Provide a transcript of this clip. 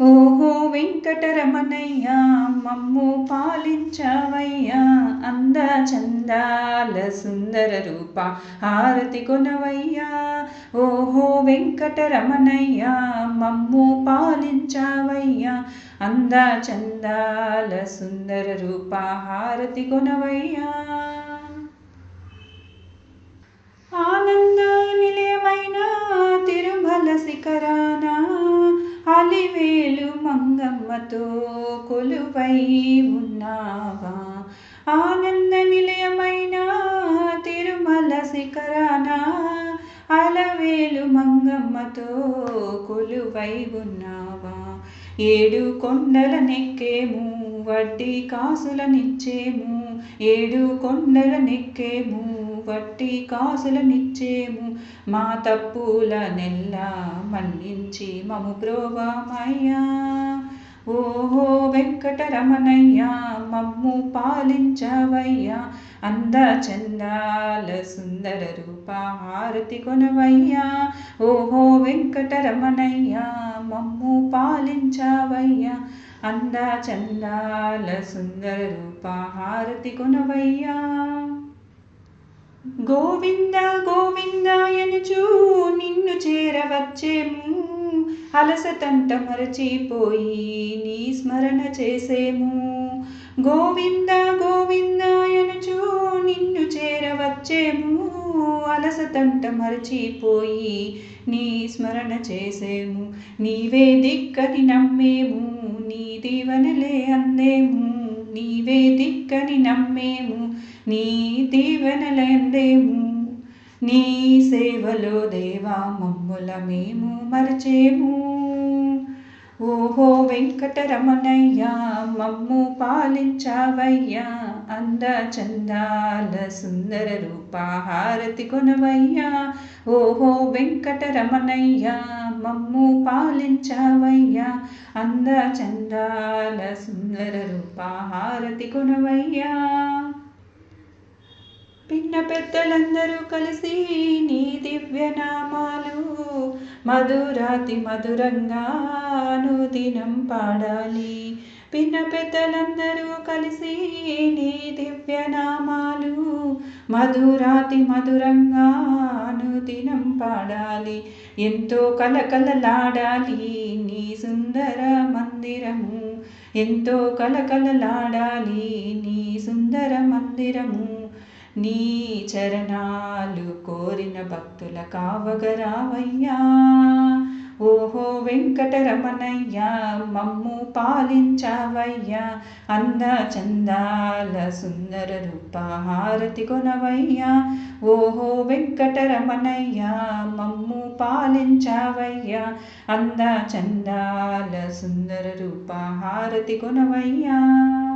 ఓహో వెంకటరమణయ్య మమ్ము పాలించవయ్యా అంద చందాల సుందర రూప హారతి కొనవయ్యా. ఓహో వెంకటరమణయ్య మమ్ము పాలించవయ్యా అంద చందాల సుందర రూప హారతి కొనవయ్యా. వేలు మంగమ్మతో కొలువై ఉన్నావా? ఆనంద నిలయమైన తిరుమల శిఖరాన అలవేలు మంగమ్మతో కొలువై ఉన్నావా? ఏడు కొండల నెక్కేము వడ్డీ కాసులనిచ్చేము ఏడు కొండల నెక్కేము కాసుల కాసులనిచ్చేము. మా తప్పుల నెల్ల మన్నించి మము ప్రోవామయ్యా ఓహో వెంకటరమణయ్య మమ్ము పాలించవయ్యా. అంద చందాల సుందర రూప హారతి కొనవయ్యా. ఓహో వెంకటరమణయ్య మమ్ము పాలించవయ్యా. అంద చందాల సుందర రూప హారతి కొనవయ్యా. గోవింద గోవింద ఎనుచూ నిన్ను చేరవచ్చేము అలసటంట మరచిపోయి నీ స్మరణ చేసేము. గోవింద గోవింద ఎనుచూ నిన్ను చేరవచ్చేము. అలసటంట మరచిపోయి నీ స్మరణ చేసేము. నీవే దిక్కని నమ్మేము నీ దీవెనలే అందేము. నీవే దిక్కని నమ్మేము నీ దీవెనలందేము నీ సేవలో దేవా మమ్ముల మేము మరచేము. ఓహో వెంకటరమణయ్యా మమ్ము పాలించావయ్యా. అంద చందాల సుందర రూపాహారతి కొనవయ్యా. ఓహో వెంకటరమణయ్యా మమ్ము పాలించావయ్యా. అంద చందాల సుందర రూపాహారతి కొనవయ్యా. పిన్న పెద్దలందరూ కలిసి నీ దివ్యనామాలు మధురాతి మధురంగా అనుదినం పాడాలి. పిన్న పెద్దలందరూ కలిసి నీ దివ్యనామాలు మధురాతి మధురంగా అనుదినం పాడాలి. ఎంతో కలకలలాడాలి నీ సుందర మందిరము. ఎంతో కలకలలాడాలి నీ సుందర మందిరము. నీ చరణాలు కోరిన భక్తుల కావగరావయ్యా. ఓహో వెంకటరమణయ్యా మమ్ము పాలించావయ్యా. అంద చందాల సుందర రూప హారతి కొనవయ్యా. ఓహో వెంకటరమణయ్యా మమ్ము పాలించావయ్యా. అంద చందాల సుందర రూప హారతి కొనవయ్యా.